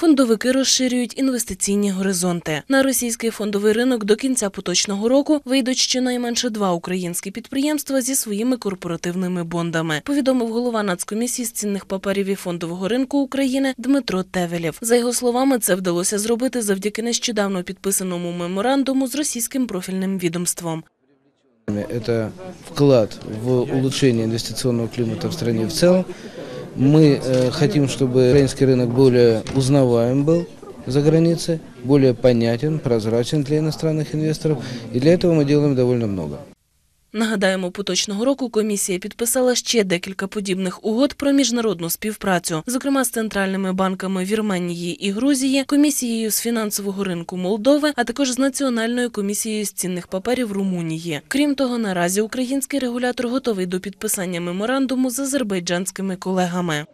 Фондовики розширюють інвестиційні горизонти. На російський фондовий ринок до кінця поточного року вийдуть щонайменше два українські підприємства зі своїми корпоративними бондами. Повідомив голова Нацкомісії з цінних паперів і фондового ринку України Дмитро Тевелєв. За його словами, це вдалося зробити завдяки нещодавно підписаному меморандуму з російським профільним відомством. Это вклад в улучшение инвестиционного климата в стране в целом. Мы э, хотим, чтобы украинский рынок более узнаваем был за границей, более понятен, прозрачен для иностранных инвесторов. И для этого мы делаем довольно много. Нагадаємо, поточного року комісія підписала ще декілька подібних угод про міжнародну співпрацю, зокрема з центральними банками Вірменії і Грузії, комісією з фінансового ринку Молдови, а також з Національною комісією з цінних паперів Румунії. Крім того, наразі український регулятор готовий до підписання меморандуму з азербайджанськими колегами.